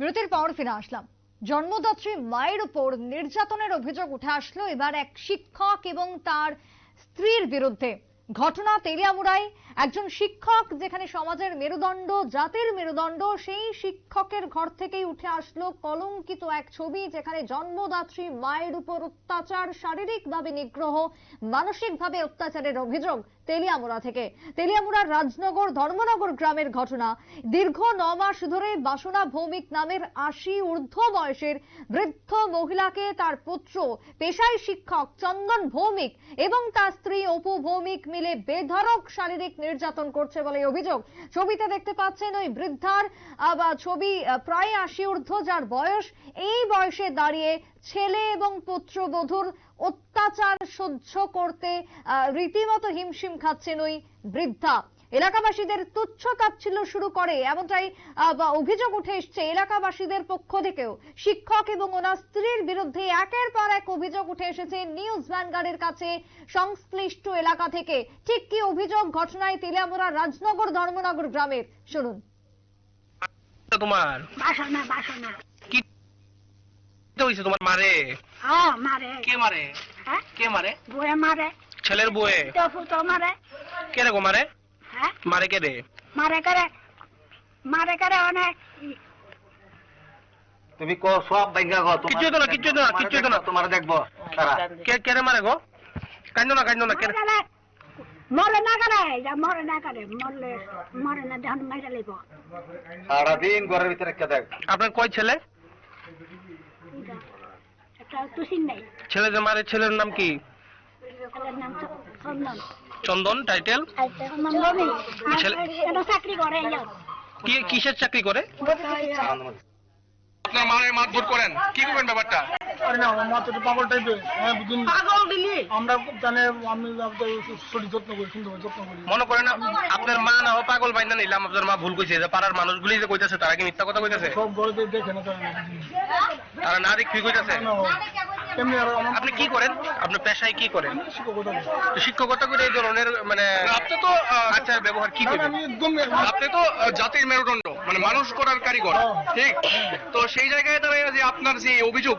বিরতির পর ফিরে আসলাম। জন্মদাত্রী মায়ের উপর নির্যাতনের অভিযোগ উঠে আসলো। এবার এক শিক্ষক এবং তার স্ত্রীর বিরুদ্ধে ঘটনা তেলিয়ামুড়ায়। একজন শিক্ষক যেখানে সমাজের মেরুদণ্ড, জাতির মেরুদণ্ড, সেই শিক্ষকের ঘর থেকেই উঠে আসলো কলঙ্কিত এক ছবি যেখানে জন্মদাত্রী মায়ের উপর অত্যাচার শারীরিকভাবে নিগ্রহ মানসিকভাবে অত্যাচারের অভিযোগ তেলিয়ামুড়া থেকে। তেলিয়ামুড়ার রাজনগর ধর্মনগর গ্রামের ঘটনা। দীর্ঘ ন মাস ধরে বাসনা ভৌমিক নামের আশি ঊর্ধ্ব বয়সের বৃদ্ধ মহিলাকে তার পুত্র, পেশায় শিক্ষক চন্দন ভৌমিক এবং তার স্ত্রী অপু ভৌমিক মিলে বেধরক শারীরিক নির্যাতন করছে বলে অভিযোগ। ছবিতে দেখতে পাচ্ছেন ওই বৃদ্ধার ছবি প্রায় আশি ঊর্ধ্ব যার বয়স, এই বয়সে দাঁড়িয়ে ছেলে এবং পুত্রবধূর অত্যাচার সহ্য করতে রীতিমতো হিমশিম খাচ্ছেন ওই বৃদ্ধা। এলাকাবাসীদের তুচ্ছ তাচ্ছিল্য শুরু করে এমনটাই অভিযোগ উঠে এসছে এলাকাবাসীদের পক্ষ থেকেও। শিক্ষক এবং ওনার স্ত্রীর বিরুদ্ধে একের পর এক অভিযোগ উঠে এসেছে নিউজ ভ্যানগার্ডের কাছে সংশ্লিষ্ট এলাকা থেকে। ঠিক কি অভিযোগ? ঘটনায় তেলিয়ামুড়া রাজনগর ধর্মনগর গ্রামের। শুনুন। তোমার? বাসনা বাসনা কি হয়েছে তোমার মারে? মারে। কে মারে? হ্যাঁ? কে মারে? বয়ে মারে। ছেলের বউয়ে তো ফুটো মারে। কে রে গো মারে? মারে কে রে? মারে করে মারে করে অনেক তুমি কো সব ভাঙ্গা গো কিচ্ছু হতো না, কিচ্ছু হতো না, কিচ্ছু হতো না। তোমার দেখব তারা কে কে রে মারে গো? কান্দো না কান্দো না কে রে? মরে না করে যা মরে না করে মরলে মরে না যখন মেরে লিব সারাদিন ঘরের ভিতরে কে দেখ? আপনার কয় ছেলে? একটা তুসিন নেই। ছেলে যে মারে ছেলের নাম কি? ছেলের নাম চন্দন চন্দন টাইটেল? করে কিসের চাকরি করে? আপনার মারে মারধর করেন। কি করবেন ব্যাপারটা? আরে না আমার মা তো পাগল টাইপের হ্যাঁ বুঝুন। পাগল দিলি? আমরা জানে আমি শরীর যত্ন করি সুন্দর যত্ন করি মনে করেন আপনার মা না ও পাগল বাইন্দা নিলাম আপনার মা ভুল কইছে। যে পাড়ার মানুষগুলি যে কইতাছে তারা কি মিথ্যা কথা কইতাছে? সব ঘরে দেখে না তারা। তারা না দেখ কি কইতাছে? এমনি আর আমার আপনি কি করেন? আপনার পেশায় কি করেন? শিক্ষকতা করি। এই ধরনের মানে আপনি তো আচ্ছা ব্যবহার কি না, না, করবেন আমি একদম আপনি তো জাতির মেরুদণ্ড মানে মানুষ করার কারিগর। ঠিক? তো সেই জায়গায় দাঁড়িয়ে যে আপনার যে অভিযোগ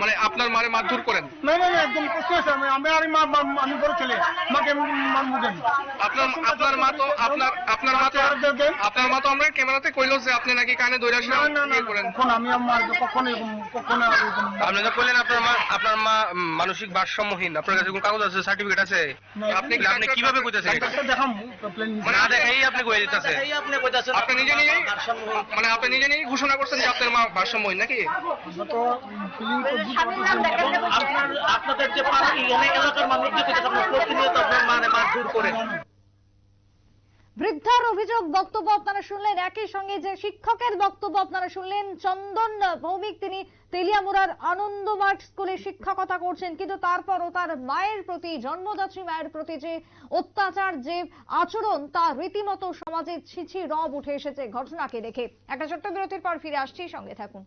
মানে আপনার মারে মারধর করেন? না না না একদম কষ্ট হয়েছে আমি আমি আর মা আমি বড় ছেলে মাকে কেন আপনার আপনার মা তো আপনার আপনার মা তো আপনার মা তো আমরা ক্যামেরাতে কইলো যে আপনি নাকি কানে না না না ইয়ে করেন। কখন আমি আমার কখনো এরকম কখনো এরকম। আপনি তো আপনার মা আপনার মা মানসিক ভারসাম্যহীন আপনার কাছে কোনো কাগজ আছে সার্টিফিকেট আছে? আপনি আপনি আপনি কীভাবে কইতাছেন এটা? ডাক্তার দেখাম প্লেন না দেখাই আপনি কই দিতেছে আপনি নিজে নিজেই মানে আপনি নিজে নিজেই ঘোষণা করছেন যে আপনার মা ভারসাম্যহীন নাকি? তো আপনাদের যে এলাকার মানে মারধর করে। বৃদ্ধার অভিযোগ বক্তব্য আপনারা শুনলেন। একই সঙ্গে যে শিক্ষকের বক্তব্য আপনারা শুনলেন চন্দন ভৌমিক তিনি তেলিয়ামুড়ার আনন্দ মাঠ স্কুলে শিক্ষকতা করছেন। কিন্তু তারপরও তার মায়ের প্রতি জন্মদাত্রী মায়ের প্রতি যে অত্যাচার যে আচরণ তা রীতিমতো সমাজে ছিছি রব উঠে এসেছে ঘটনাকে দেখে। একটা ছোট্ট বিরতির পর ফিরে আসছি সঙ্গে থাকুন।